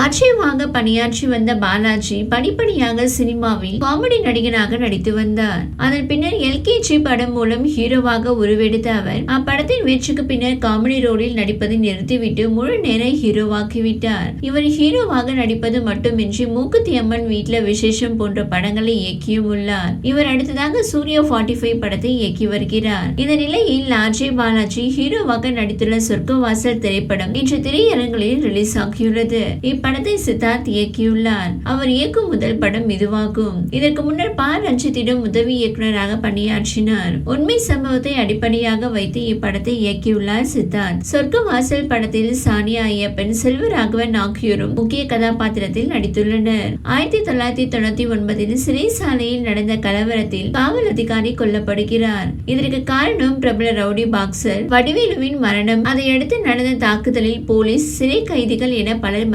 ஆச்சரியமாக பணியாற்றி வந்த பாலாஜி படிப்படியாக சினிமாவில் காமெடி நடிகனாக நடித்து வந்தார். அதன் பின்னர் எல்கேஜி படம் மூலம் ஹீரோவாக உருவெடுத்த அவர் அப்படத்தின் வெற்றிக்கு பின்னர் காமெடி ரோலில் நடிப்பதை நிறுத்திவிட்டு முழு நேர ஹீரோவாக்கிவிட்டார். இவர் ஹீரோவாக நடிப்பது மட்டுமின்றி மூக்குத்தி அம்மன் விசேஷம் போன்ற படங்களை இயக்கியும் உள்ளார். இவர் அடுத்ததாக சூர்யா ஃபார்ட்டி ஃபைவ் படத்தை இயக்கி வருகிறார். இந்த நிலையில் ஆர்ஜே பாலாஜி ஹீரோவாக நடித்துள்ள சொர்க்கவாசல் திரைப்படம் இன்று திரையரங்களில் ரிலீஸ் ஆகியுள்ளது. படத்தை சித்தார்த் இயக்கியுள்ளார். அவர் இயக்கும் முதல் படம் இதுவாகும். இதற்கு முன்னர் பா. ரஞ்சித்திடம் உதவி இயக்குநராக பணியாற்றினார். உண்மை சம்பவத்தை அடிப்படையாக வைத்து இப்படத்தை இயக்கியுள்ளார் சித்தார்த். சொர்க்க வாசல் படத்தில் சானியா ஐயப்பன் செல்வராகவன் ஆகியோரும் முக்கிய கதாபாத்திரத்தில் நடித்துள்ளனர். ஆயிரத்தி தொள்ளாயிரத்தி தொண்ணூத்தி ஒன்பதில் சிறைசாலையில் நடந்த கலவரத்தில் காவல் அதிகாரி கொல்லப்படுகிறார். இதற்கு காரணம் பிரபல ரவுடி பாக்ஸர் வடிவேலுவின் மரணம். அதையடுத்து நடந்த தாக்குதலில் போலீஸ் சிறை கைதிகள் என பலர்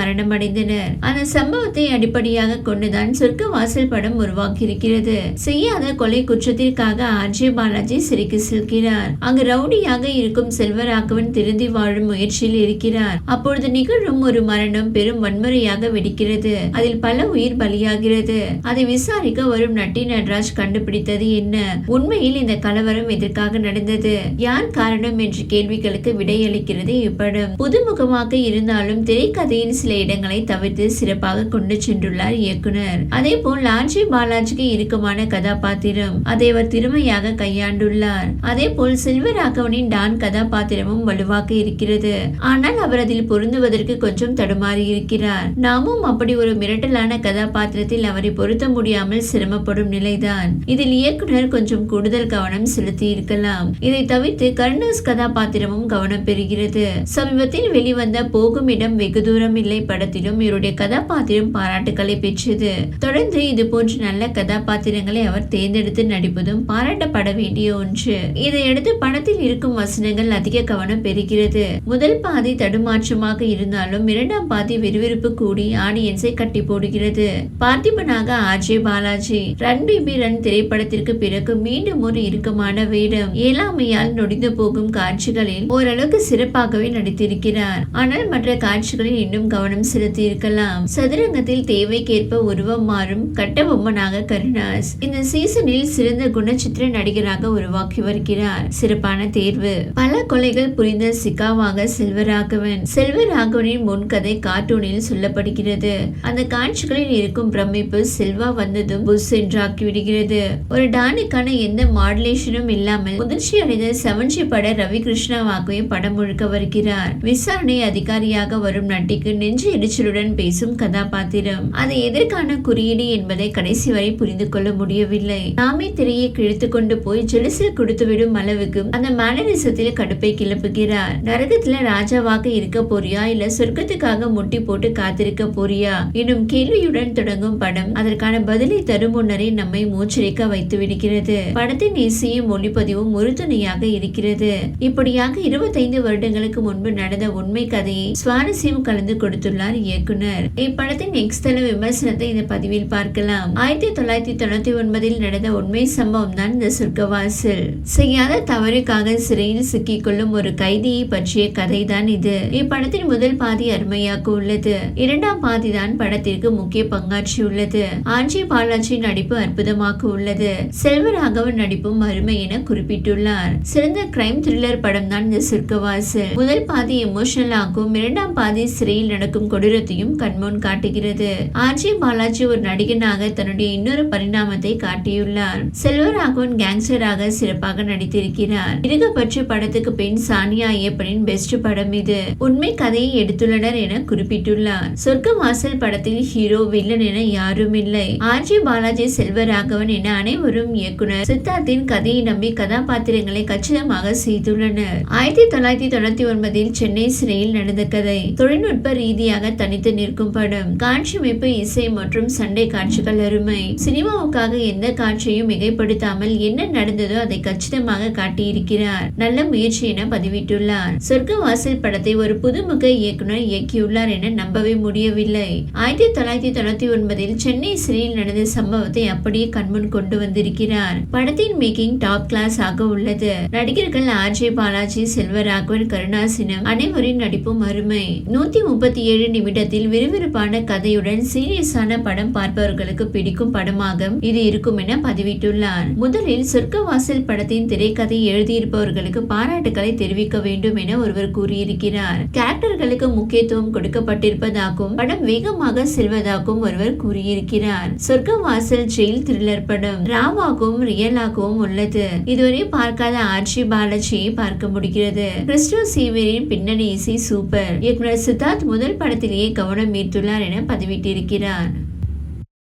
அடைந்தனர். அந்த சம்பவத்தை அடிப்படையாக கொண்டுதான் சொர்க்க வாசல் படம் உருவாக்கியிருக்கிறது. செய்யாத கொலை குற்றத்திற்காக ஆர்ஜே பாலாஜி சிறைக்கு செல்கிறார். அங்கு ரவுடியாக இருக்கும் செல்வராகவன் திருந்தி வாழும் முயற்சியில் இருக்கிறார். அப்பொழுது நிகழும் ஒரு மரணம் பெரும் வன்முறையாக வெடிக்கிறது. அதில் பல உயிர் பலியாகிறது. அதை விசாரிக்க வரும் நட்டி நடராஜ் கண்டுபிடித்தது என்ன? உண்மையில் இந்த கலவரம் எதற்காக நடந்தது? யார் காரணம் என்ற கேள்விகளுக்கு விடையளிக்கிறது இப்படம். புதுமுகமாக இருந்தாலும் திரைக்கதையின் சில இடங்கள் தவிர்த்து சிறப்பாக கொண்டு சென்றுள்ளார் இயக்குனர். அதே போல் ஆர்ஜி பாலாஜிக்கு இறுக்கமான கதாபாத்திரம் அதை அவர் திறமையாக கையாண்டுள்ளார். அதே போல் செல்வராகவனின் டான் கதாபாத்திரமும் வலுவாக இருக்கிறது. ஆனால் அவர் அதில் பொருந்துவதற்கு கொஞ்சம் தடுமாறி இருக்கிறார். நாமும் அப்படி ஒரு மிரட்டலான கதாபாத்திரத்தில் அவரை பொருத்த முடியாமல் சிரமப்படும் நிலைதான். இதில் இயக்குனர் கொஞ்சம் கூடுதல் கவனம் செலுத்தி இருக்கலாம். இதை தவிர்த்து கருணாஸ் கதாபாத்திரமும் கவனம் பெறுகிறது. சமீபத்தில் வெளிவந்த போகும் இடம் வெகு தூரம் இல்லை படத்தில் படத்திலும் இவருடைய கதாபாத்திரம் பாராட்டுகளை பெற்றது. தொடர்ந்து இது போன்ற நல்ல கதாபாத்திரங்களை அவர் தேர்ந்தெடுத்து நடிப்பதும் பாராட்டப்பட வேண்டிய ஒன்று. இதையடுத்து படத்தில் இருக்கும் வசனங்கள் அதிக கவனம் பெறுகிறது. முதல் பாதி தடுமாற்றமாக இருந்தாலும் இரண்டாம் பாதி விறுவிறுப்பு கூடி ஆடியன்ஸை கட்டி போடுகிறது. பார்த்திபனாக RJ Balaji run baby run திரைப்படத்திற்கு பிறகு மீண்டும் ஒரு இறுக்கமான வேடம். ஏழாமையால் நொடிந்து போகும் காட்சிகளில் ஓரளவுக்கு சிறப்பாகவே நடித்திருக்கிறார். ஆனால் மற்ற காட்சிகளில் இன்னும் கவனம் செலுத்த இருக்கலாம் சதுரங்கத்தில் தேவைக்கேற்ப உருவம் மாறும் கட்ட பொம்மனாக கருணாஸ் இந்த சீசனில் சிறந்த குணச்சித்திர நடிகராக உருவாக்கி வருகிறார். சிறப்பான தேர்வு. பல கொலைகள் புரிந்த சிக்காவாக செல்வராகவன். செல்வராகவனின் முன்கதை கார்ட்டூனில் சொல்லப்படுகிறது. அந்த காட்சிகளில் இருக்கும் பிரமிப்பு செல்வா வந்ததும் புஷ் என்றாக்கி விடுகிறது ஒரு டானுக்கான எந்த மாடுலேஷனும் இல்லாமல் முதிர்ச்சி அடைந்த செவன்ஜி பட ரவி கிருஷ்ணாவாகவே படம் முழுக்க வருகிறார். விசாரணை அதிகாரியாக வரும் நட்டிக்கு நெஞ்சு எரிச்சல் எரிச்சலுடன் பேசும் கதாபாத்திரம். அது எதற்கான குறியீடு என்பதை கடைசி வரை புரிந்து கொள்ள முடியவில்லை. நாமே திரையை கிழித்து கொண்டு போய் ஜெலிசில் கொடுத்துவிடும் அளவுக்கு அந்த மேனரிசத்தில் கடுப்பை கிளப்புகிறார். நரகத்துல ராஜாவாக இருக்க போறியா? இல்ல சொர்க்கத்துக்காக முட்டி போட்டு காத்திருக்க போறியா? என்னும் கேள்வியுடன் தொடங்கும் படம் அதற்கான பதிலை தரும் முன்னரே நம்மை மூச்சரிக்க வைத்து விடுகிறது. படத்தின் இசையும் ஒளிப்பதிவும் உறுதுணையாக இருக்கிறது. இப்படியாக இருபத்தைந்து வருடங்களுக்கு முன்பு நடந்த உண்மை கதையை சுவாரஸ்யம் கலந்து கொடுத்துள்ளார் இயக்குனர். இப்படத்தின் எக்ஸ்தல விமர்சனத்தை இந்த பதிவில் பார்க்கலாம். ஆயிரத்தி தொள்ளாயிரத்தி தொண்ணூத்தி ஒன்பதில் நடந்த உண்மை சம்பவம் தான் இந்த சொர்க்கவாசல். செய்யாத தவறுக்காக சிறையில் சிக்கிக்கொள்ளும் ஒரு கைதியை பற்றிய கதை தான் இது. இப்படத்தின் முதல் பாதி அருமையாக உள்ளது. இரண்டாம் பாதி தான் படத்திற்கு முக்கிய பங்காற்றியுள்ளது ஆஞ்சி பாலாஜி நடிப்பு அற்புதமாக உள்ளது. செல்வராகவன் நடிப்பும் அருமை என குறிப்பிட்டுள்ளார். சிறந்த கிரைம் த்ரில்லர் படம் தான் இந்த சொர்க்கவாசல். முதல் பாதி எமோஷனல் ஆகும். இரண்டாம் பாதி சிறையில் நடக்கும் கொடூர கொடூரத்தையும் கண்முன் காட்டுகிறது. ஆர்ஜி பாலாஜி ஒரு நடிகனாக தன்னுடைய இன்னொரு பரிணாமத்தை காட்டியுள்ளார். செல்வராகவன் கேங்ஸ்டராக சிறப்பாக நடித்திருக்கிறார். இருகப்பற்று படத்துக்கு பின் சானியா ஐயப்பனின் பெஸ்ட் படம் இது. உண்மை கதையை எடுத்துள்ளனர் என குறிப்பிட்டுள்ளார். சொர்க்க வாசல் படத்தில் ஹீரோ வில்லன் என யாரும் இல்லை ஆர்ஜி பாலாஜி செல்வராகவன் என அனைவரும் இயக்குனர். சித்தார்த்தின் கதையை நம்பி கதாபாத்திரங்களை கச்சிதமாக செய்துள்ளனர். ஆயிரத்தி தொள்ளாயிரத்தி தொண்ணூத்தி ஒன்பதில் சென்னை சிறையில் நடந்த கதை. தொழில்நுட்ப ரீதியாக தனித்து நிற்கும் படம். காட்சியமைப்பு இசை மற்றும் சண்டை காட்சிகள் அருமை. சினிமாவுக்காக எந்த காட்சியையும் மிகைப்படுத்தாமல் என்ன நடந்ததோ அதை கச்சிதமாக காட்டியிருக்கிறார். நல்ல முயற்சி என பதிவிட்டுள்ளார். சொர்க்க வாசல் படத்தை ஒரு புதுமுக இயக்குனர் இயக்கியுள்ளார் என நம்பவே முடியவில்லை. ஆயிரத்தி தொள்ளாயிரத்தி தொண்ணூத்தி ஒன்பதில் சென்னை சிறையில் நடந்த சம்பவத்தை அப்படியே கண்முன் கொண்டு வந்திருக்கிறார். படத்தின் மேக்கிங் டாப் கிளாஸ் ஆக உள்ளது. நடிகர்கள் ஆர்ஜே பாலாஜி செல்வராகவன் கருணாசினம் அனைவரின் நடிப்பும் அருமை. நூத்தி முப்பத்தி ஏழு நிமிடம் வேடத்தில் விறுவிறுப்பான கதையுடன் சீரியஸான படம் பார்ப்பவர்களுக்கு பிடிக்கும் படமாக இது இருக்கும் என பதிவிட்டுள்ளார். முதலில் சொர்க்கவாசல் படத்தின் திரைக்கதை எழுதியிருப்பவர்களுக்கு பாராட்டுகளை தெரிவிக்க வேண்டும் என ஒருவர் கூறியிருக்கிறார். கேரக்டர்களுக்கு முக்கியத்துவம் கொடுக்கப்பட்டிருப்பதாகவும் படம் வேகமாக செல்வதாகவும் ஒருவர் கூறியிருக்கிறார். சொர்க்கவாசல் ஜெயில் த்ரில்லர் படம் ராவாகவும் ரியலாகவும் உள்ளது. இதுவரை பார்க்காத ஆர்ச்சி பாலாஜியை பார்க்க முடிகிறது. கிறிஸ்டோ சீவரின் பின்னணி இசை சூப்பர். இயக்குனர் சித்தார்த் முதல் படத்தில் படத்திலேயே கவனம் ஈர்த்துள்ளார் என பதிவிட்டிருக்கிறார்.